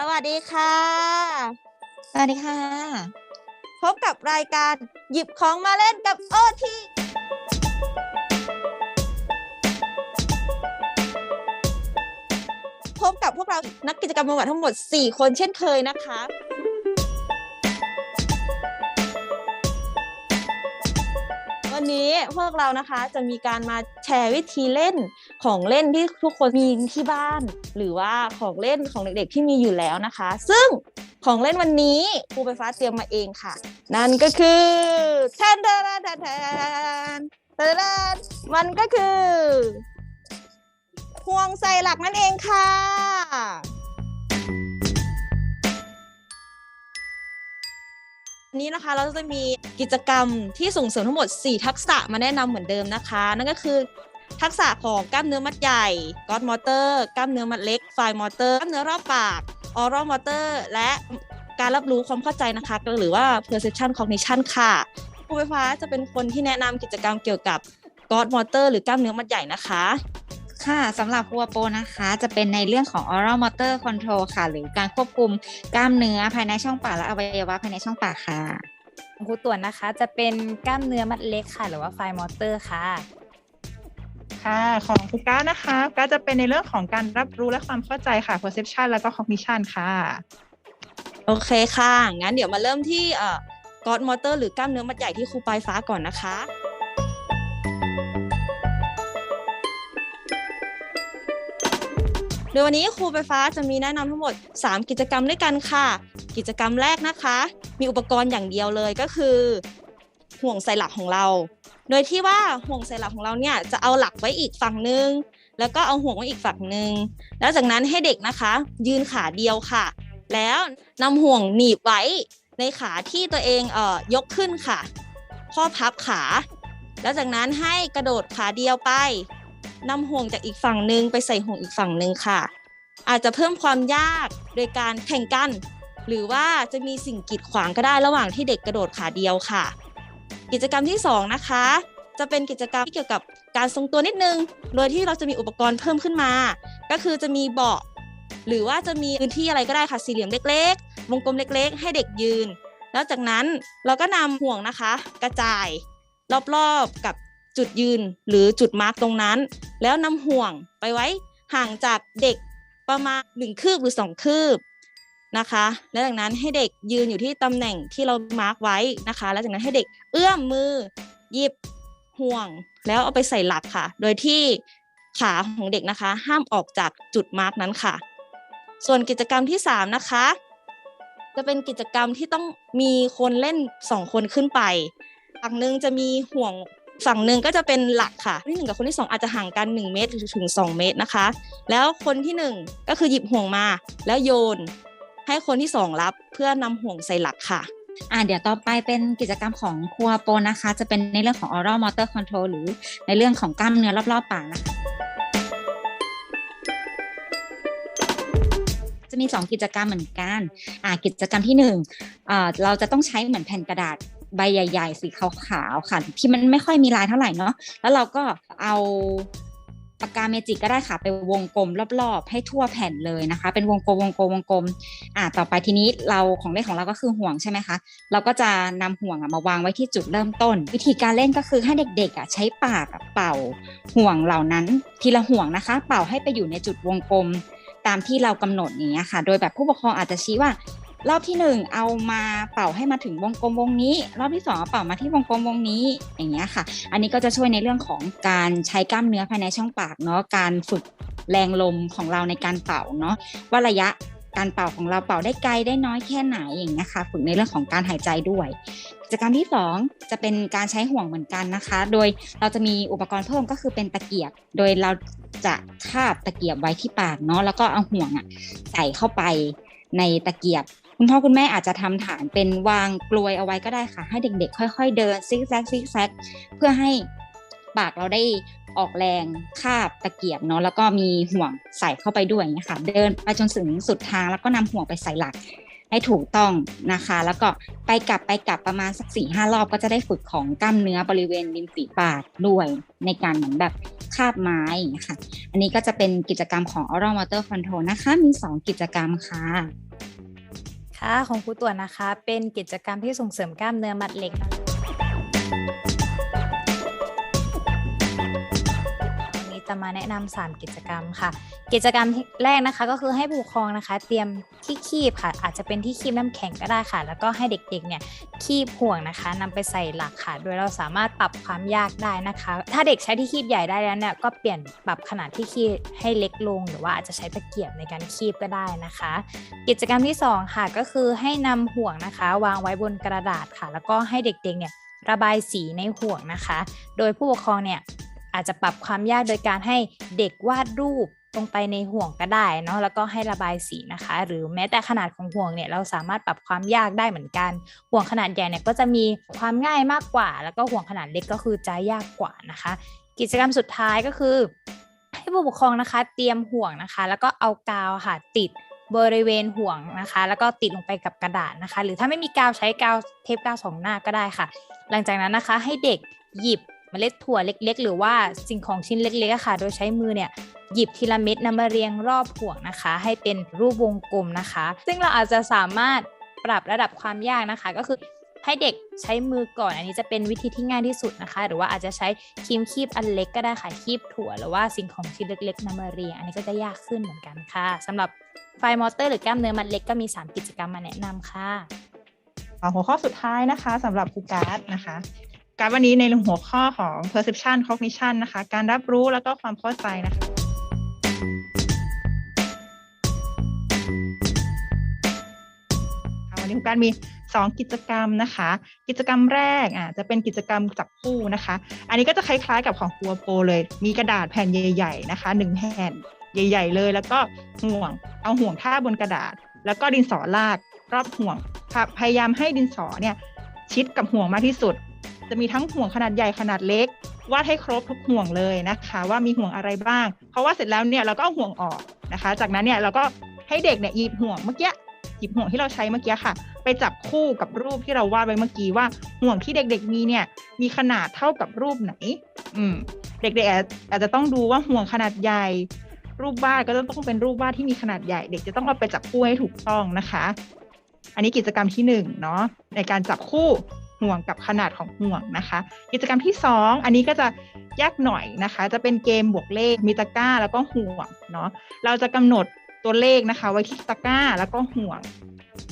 สวัสดีค่ะ สวัสดีค่ะ พบกับรายการหยิบของมาเล่นกับโอทีพบกับพวกเรานักกิจกรรมบำบัดทั้งหมด 4 คนเช่นเคยนะคะ วันนี้พวกเรานะคะจะมีการมาแชร์วิธีเล่นของเล่นที่ทุกคนมีที่บ้าน หรือว่าของเล่นของเด็กๆที่มีอยู่แล้วนะคะ ซึ่งของเล่นวันนี้ครูไฟฟ้าเตรียมมาเองค่ะ นั่นก็คือแทนแทนแทนแทนแทนมันก็คือห่วงใส่หลักนั่นเองค่ะ นี้นะคะ เราจะมีกิจกรรมที่ส่งเสริมทั้งหมด 4 ทักษะมาแนะนำเหมือนเดิมนะคะ นั่นก็คือทักษะของกล้ามเนื้อมัดใหญ่กอดมอเตอร์กล้ามเนื้อมัดเล็กไฟมอเตอร์กล้ามเนื้อรอบปากออร l มอเตอร์และการรับรู้ความเข้าใจนะคะ หรือว่า perception cognition ค่ะครูไฟฟ้าจะเป็นคนที่แนะนำกิจกรรมเกี่ยวกับกอดมอเตอร์หรือกล้ามเนื้อมัดใหญ่นะคะ ค่ะสำหรับหัวโปนะคะจะเป็นในเรื่องของ oral motor control ค่ะ หรือการควบคุมกล้ามเนื้อภายในช่องปากและอวัยวะภายในช่องปากค่ะของครูต่วนนะคะ จะเป็นกล้ามเนื้อมัดเล็กค่ะ หรือว่าไฟมอเตอร์ค่ะ ค่ะของครูก้านะคะก็จะเป็นในเรื่องของการรับรู้และความเข้าใจค่ะ perception แล้วก็ cognition ค่ะ โอเคค่ะ งั้นเดี๋ยวมาเริ่มที่เอ่อกอดมอเตอร์หรือกล้ามเนื้อมัดใหญ่ที่ครูปลายฟ้าก่อนนะคะ ดยวันนี้ครูไฟฟ้าจะมีแนะนำทั้งหมด 3 กิจกรรมด้วยกันค่ะ กิจกรรมแรกนะคะ มีอุปกรณ์อย่างเดียวเลยก็คือ ห่วงใส่หลักของเรา โดยที่ว่าห่วงใส่หลักของเราเนี่ยจะเอาหลักไว้อีกฝั่งหนึ่งแล้วก็เอาห่วงไว้อีกฝั่งหนึ่งแล้วจากนั้นให้เด็กนะคะ ยืนขาเดียวค่ะ แล้วนำห่วงหนีบไว้ในขาที่ตัวเองเอ่อยกขึ้นค่ะ ข้อพับขา แล้วจากนั้นให้กระโดดขาเดียวไปนำห่วงจากอีกฝั่งหนึ่งไปใส่ห่วงอีกฝั่งหนึ่งค่ะ อาจจะเพิ่มความยากโดยการแข่งกัน หรือว่าจะมีสิ่งกีดขวางก็ได้ระหว่างที่เด็กกระโดดขาเดียวค่ะ กิจกรรมที่สองนะคะ จะเป็นกิจกรรมที่เกี่ยวกับการทรงตัวนิดนึง โดยที่เราจะมีอุปกรณ์เพิ่มขึ้นมา ก็คือจะมีเบาะหรือว่าจะมีพื้นที่อะไรก็ได้ค่ะสี่เหลี่ยมเล็กๆ วงกลมเล็กๆ ให้เด็กยืน แล้วจากนั้นเราก็นำห่วงนะคะ กระจาย รอบๆกับจุดยืนหรือจุดมาร์กตรงนั้น แล้วนำห่วงไปไว้ห่างจากเด็ก ประมาณหนึ่งคืบหรือสองคืบนะคะ แล้วจากนั้นให้เด็กยืนอยู่ที่ตำแหน่งที่เรามาร์กไว้นะคะ แล้วจากนั้นให้เด็กเอื้อมมือหยิบห่วง แล้วเอาไปใส่หลักค่ะ โดยที่ขาของเด็กนะคะ ห้ามออกจากจุดมาร์กนั้นค่ะ ส่วนกิจกรรมที่3นะคะ จะเป็นกิจกรรมที่ต้องมีคนเล่น 2 คนขึ้นไปฝั่งหนึ่งจะมีห่วง ฝั่งหนึ่งก็จะเป็นหลักค่ะ คนที่หนึ่งกับคนที่สองอาจจะห่างกัน 1 เมตรถึง 2 เมตรนะคะ แล้วคนที่ 1 ก็คือหยิบห่วงมา แล้วโยน ให้คนที่ 2 รับเพื่อนำห่วงใส่หลักค่ะอ่าเดี๋ยวต่อไปเป็นกิจกรรมของครัวโปนะคะ จะเป็นในเรื่องของ oral motor control หรือในเรื่องของกล้ามเนื้อรอบๆปากนะคะจะมี 2 กิจกรรมเหมือนกันอ่ากิจกรรมที่1อ่าเราจะต้องใช้เหมือนแผ่นกระดาษ ใบใหญ่ ๆ สีขาวๆค่ะที่มันไม่ค่อยมีลายเท่าไหร่เนาะแล้วเราก็เอาปากกาเมจิกก็ได้ค่ะไปวงกลมรอบๆ ให้ทั่วแผ่นเลยนะคะ เป็นวงกลมวงกลมวงกลมอ่าต่อไปทีนี้เราของเล่นของเราก็คือห่วงใช่ไหมคะเราก็จะนำห่วงมาวางไว้ที่จุดเริ่มต้น วิธีการเล่นก็คือให้เด็กๆอะใช้ปากเป่าห่วงเหล่านั้น ทีละห่วงนะคะ เป่าให้ไปอยู่ในจุดวงกลมตามที่เรากำหนดอย่างเงี้ยค่ะ โดยแบบผู้ปกครองอาจจะชี้ว่า รอบที่หนึ่งเอามาเป่าให้มาถึงวงกลมวงนี้ รอบที่สองเอาเป่ามาที่วงกลมวงนี้อย่างเงี้ยค่ะ อันนี้ก็จะช่วยในเรื่องของการใช้กล้ามเนื้อภายในช่องปากเนาะการฝึกแรงลมของเราในการเป่าเนาะว่าระยะการเป่าของเราเป่าได้ไกลได้น้อยแค่ไหนอย่างเงี้ยค่ะฝึกในเรื่องของการหายใจด้วยกิจกรรมที่ 2 จะเป็นการใช้ห่วงเหมือนกันนะคะ โดยเราจะมีอุปกรณ์เพิ่มก็คือเป็นตะเกียบ โดยเราจะคาบตะเกียบไว้ที่ปากเนาะแล้วก็เอาห่วงอะใส่เข้าไปในตะเกียบ คุณพ่อคุณแม่อาจจะทำฐานเป็นวางกลวยเอาไว้ก็ได้ค่ะ ให้เด็กๆ ค่อย ๆ เดินซิกแซกซิกแซกเพื่อให้ปากเราได้ออกแรงคาบตะเกียบเนาะแล้วก็มีห่วงใส่เข้าไปด้วยเงี้ยค่ะเดินไปจนถึงสุดทางแล้วก็นำห่วงไปใส่หลักให้ถูกต้องนะคะ แล้วก็ไปกลับไปกลับประมาณสักสี่ห้ารอบก็จะได้ฝึกของกล้ามเนื้อบริเวณริมฝีปากด้วย ในการเหมือนแบบคาบไม้ค่ะ อันนี้ก็จะเป็นกิจกรรมของ oral motor control นะคะ มี 2 กิจกรรมค่ะ ค่ะของครูต่วนนะคะ เป็นกิจกรรมที่ส่งเสริมกล้ามเนื้อมัดเล็ก จะมาแนะนำสามกิจกรรมค่ะ กิจกรรมแรกนะคะ ก็คือให้ผู้ปกครองนะคะ เตรียมที่คีบค่ะ อาจจะเป็นที่คีบน้ำแข็งก็ได้ค่ะ แล้วก็ให้เด็กๆเนี่ยคีบห่วงนะคะนำไปใส่หลักค่ะ โดยเราสามารถปรับความยากได้นะคะ ถ้าเด็กใช้ที่คีบใหญ่ได้แล้วเนี่ยก็เปลี่ยนปรับขนาดที่คีบให้เล็กลง หรือว่าอาจจะใช้ตะเกียบในการคีบก็ได้นะคะ กิจกรรมที่สองค่ะก็คือให้นำห่วงนะคะ วางไว้บนกระดาษค่ะ แล้วก็ให้เด็กๆเนี่ยระบายสีในห่วงนะคะ โดยผู้ปกครองเนี่ย อาจจะปรับความยากโดยการให้เด็กวาดรูปลงไปในห่วงก็ได้เนาะแล้วก็ให้ระบายสีนะคะ หรือแม้แต่ขนาดของห่วงเนี่ยเราสามารถปรับความยากได้เหมือนกัน ห่วงขนาดใหญ่เนี่ยก็จะมีความง่ายมากกว่า แล้วก็ห่วงขนาดเล็กก็คือจะยากกว่านะคะ กิจกรรมสุดท้ายก็คือ ให้ผู้ปกครองนะคะ เตรียมห่วงนะคะ แล้วก็เอากาวค่ะติดบริเวณห่วงนะคะ แล้วก็ติดลงไปกับกระดาษนะคะ หรือถ้าไม่มีกาวใช้กาวเทปกาวสองหน้าก็ได้ค่ะ หลังจากนั้นนะคะให้เด็กหยิบ เมล็ดถั่วเล็ก ๆ หรือว่าสิ่งของชิ้นเล็กๆค่ะ โดยใช้มือเนี่ยหยิบทีละเม็ดนำมาเรียงรอบห่วงนะคะ ให้เป็นรูปวงกลมนะคะ ซึ่งเราอาจจะสามารถปรับระดับความยากนะคะ ก็คือให้เด็กใช้มือก่อนอันนี้จะเป็นวิธีที่ง่ายที่สุดนะคะ หรือว่าอาจจะใช้ครีมคีบอันเล็กก็ได้ค่ะคีบถั่ว หรือว่าสิ่งของชิ้นเล็กๆนำมาเรียง อันนี้ก็จะยากขึ้นเหมือนกันค่ะสำหรับไฟมอเตอร์หรือกล้ามเนื้อมัดเล็กก็มี 3 กิจกรรมมาแนะนำค่ะหัวข้อสุดท้ายนะคะสำหรับครูการ์ดนะคะ การวันนี้ในหัวข้อของ perception cognition นะคะ การรับรู้แล้วก็ความเข้าใจนะคะวันนี้ครูการมี 2 กิจกรรมนะคะ กิจกรรมแรกอะจะเป็นกิจกรรมจับคู่นะคะ อันนี้ก็จะคล้ายๆกับของครัวโปรเลย มีกระดาษแผ่นใหญ่ๆนะคะหนึ่งแผ่นใหญ่ ๆ เลย แล้วก็ห่วงเอาห่วงท่าบนกระดาษ แล้วก็ดินสอลากรอบห่วงพยายามให้ดินสอเนี่ยชิดกับห่วงมากที่สุด จะมีทั้งห่วงขนาดใหญ่ขนาดเล็ก วาดให้ครบทุกห่วงเลยนะคะ ว่ามีห่วงอะไรบ้าง เพราะว่าเสร็จแล้วเนี่ยเราก็เอาห่วงออกนะคะ จากนั้นเนี่ยเราก็ให้เด็กเนี่ยหยิบห่วงเมื่อกี้หยิบห่วงที่เราใช้เมื่อกี้ค่ะ ไปจับคู่กับรูปที่เราวาดไว้เมื่อกี้ว่าห่วงที่เด็ก ๆ มีเนี่ยมีขนาดเท่ากับรูปไหน อืม เด็กๆอาจจจะต้องดูว่าห่วงขนาดใหญ่ รูปวาดก็ต้องเป็นรูปวาดที่มีขนาดใหญ่ เด็กจะต้องเอาไปจับคู่ให้ถูกต้องนะคะ อันนี้กิจกรรมที่หนึ่งเนาะในการจับคู่ ห่วงกับขนาดของห่วงนะคะ กิจกรรมที่สองอันนี้ก็จะยากหน่อยนะคะ จะเป็นเกมบวกเลขมีตะกร้าแล้วก็ห่วงเนาะเราจะกำหนดตัวเลขนะคะ ไว้ที่ตะกร้าแล้วก็ห่วง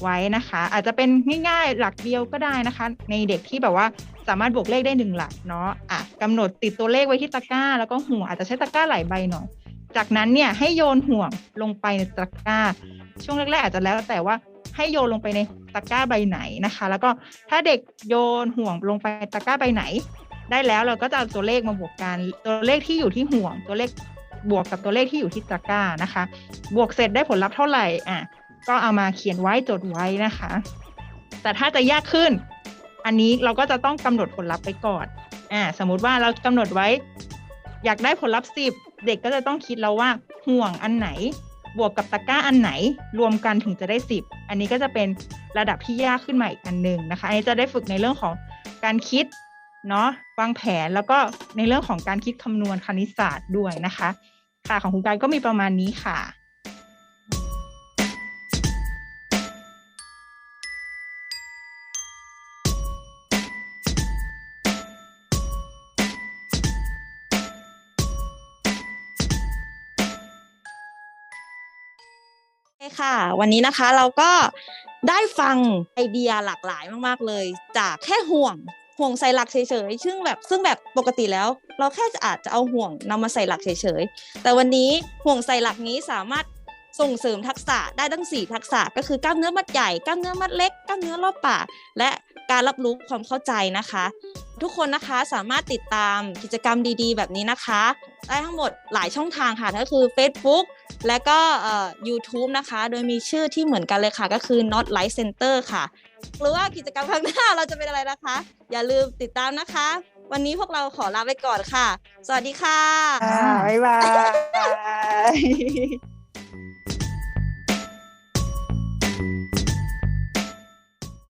ไว้นะคะ อาจจะเป็นง่ายๆหลักเดียวก็ได้นะคะ ในเด็กที่แบบว่าสามารถบวกเลขได้หนึ่งหลักเนาะอะกำหนดติดตัวเลขไว้ที่ตะกร้า แล้วก็ห่วงอาจจะใช้ตะกร้าหลายใบหน่อย จากนั้นเนี่ยให้โยนห่วงลงไปในตะกร้า ช่วงแรกๆอาจจะแล้วแต่ว่า ให้โยนลงไปในตะกร้าใบไหนนะคะ แล้วก็ถ้าเด็กโยนห่วงลงไปตะกร้าใบไหน ได้แล้วเราก็จะเอาตัวเลขมาบวกกัน ตัวเลขที่อยู่ที่ห่วง ตัวเลขบวกกับตัวเลขที่อยู่ที่ตะกร้านะคะ บวกเสร็จได้ผลลัพธ์เท่าไหร่อะก็เอามาเขียนไว้จดไว้นะคะ แต่ถ้าจะยากขึ้น อันนี้เราก็จะต้องกำหนดผลลัพธ์ไปก่อนอ่าสมมุติว่าเรากำหนดไว้ อยากได้ผลลัพธ์สิบเด็กก็จะต้องคิดแล้วว่าห่วงอันไหน บวกกับตะกร้าอันไหนรวมกันถึงจะได้สิบอันนี้ก็จะเป็นระดับที่ยากขึ้นมาอีกอันหนึ่งนะคะ อันนี้จะได้ฝึกในเรื่องของการคิดเนาะวางแผนแล้วก็ในเรื่องของการคิดคำนวณคณิตศาสตร์ด้วยนะคะ ค่ะของคุณการก็มีประมาณนี้ค่ะ คค่ะ วันนี้นะคะเราก็ได้ฟังไอเดียหลากหลายมากๆเลย จากแค่ห่วงห่วงใส่หลักเฉยๆซึ่งแบบซึ่งแบบปกติแล้ว เราแค่จะอาจจะเอาห่วงนำมาใส่หลักเฉยๆแต่วันนี้ห่วงใส่หลักนี้สามารถส่งเสริมทักษะได้ทั้ง 4 ทักษะก็คือกล้ามเนื้อมัดใหญ่กล้ามเนื้อมัดเล็กกล้ามเนื้อรอบปากและการรับรู้ความเข้าใจนะคะ ทุกคนนะคะสามารถติดตามกิจกรรมดีๆ แบบนี้นะคะ ได้ทั้งหมดหลายช่องทางค่ะก็คือ Facebook และก็เอ่อ YouTube นะคะ โดยมีชื่อที่เหมือนกันเลยค่ะ ก็คือ Not Light Center ค่ะ หรือว่ากิจกรรมข้างหน้าเราจะเป็นอะไรนะคะ อย่าลืมติดตามนะคะ วันนี้พวกเราขอลาไปก่อนค่ะ สวัสดีค่ะ บ๊ายบาย